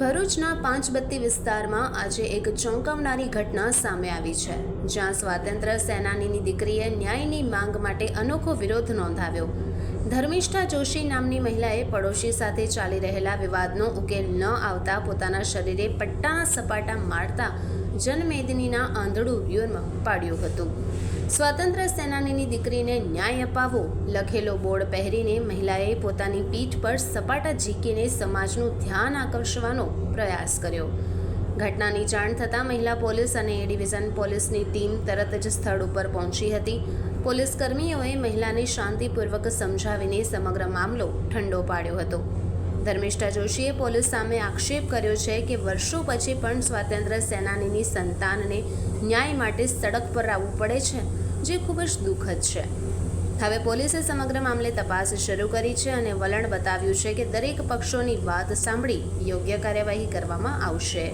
ભરૂચના પાંચબત્તી વિસ્તારમાં આજે એક ચોંકાવનારી ઘટના સામે આવી છે, જ્યાં સ્વાતંત્ર્ય સેનાનીની દીકરીએ ન્યાયની માંગ માટે અનોખો વિરોધ નોંધાવ્યો. ધર્મિષ્ઠા જોશી નામની મહિલાએ પડોશી સાથે ચાલી રહેલા વિવાદનો ઉકેલ ન આવતા પોતાના શરીરે પટ્ટાના સપાટા મારતા જનમેદનીના આંધળું વ્યુરમાં પાડ્યું હતું. સ્વાતંત્ર્ય સેનાનીની દીકરીને ન્યાય અપાવો. લખેલો બોર્ડ પહેરીને મહિલાએ પોતાની પીઠ પર સપાટા ઝીકીને સમાજનું ધ્યાન આકર્ષવાનો પ્રયાસ કર્યો. ઘટનાની જાણ થતાં મહિલા પોલીસ અને એ ડિવિઝન પોલીસની ટીમ તરત જ સ્થળ ઉપર પહોંચી હતી. પોલીસ કર્મીઓએ મહિલાને શાંતિપૂર્વક સમજાવીને સમગ્ર મામલો ઠંડો પાડ્યો હતો. ધર્મિષ્ઠા જોશીએ પોલીસ સામે આક્ષેપ કર્યો છે કે વર્ષો પછી પણ સ્વાતંત્ર્ય સેનાનીની સંતાનને ન્યાય માટે સડક પર આવવું પડે છે, જે ખૂબ જ દુઃખદ છે. હવે પોલીસે સમગ્ર મામલે તપાસ શરૂ કરી છે અને વલણ બતાવ્યું છે કે દરેક પક્ષોની વાત સાંભળી યોગ્ય કાર્યવાહી કરવામાં આવશે.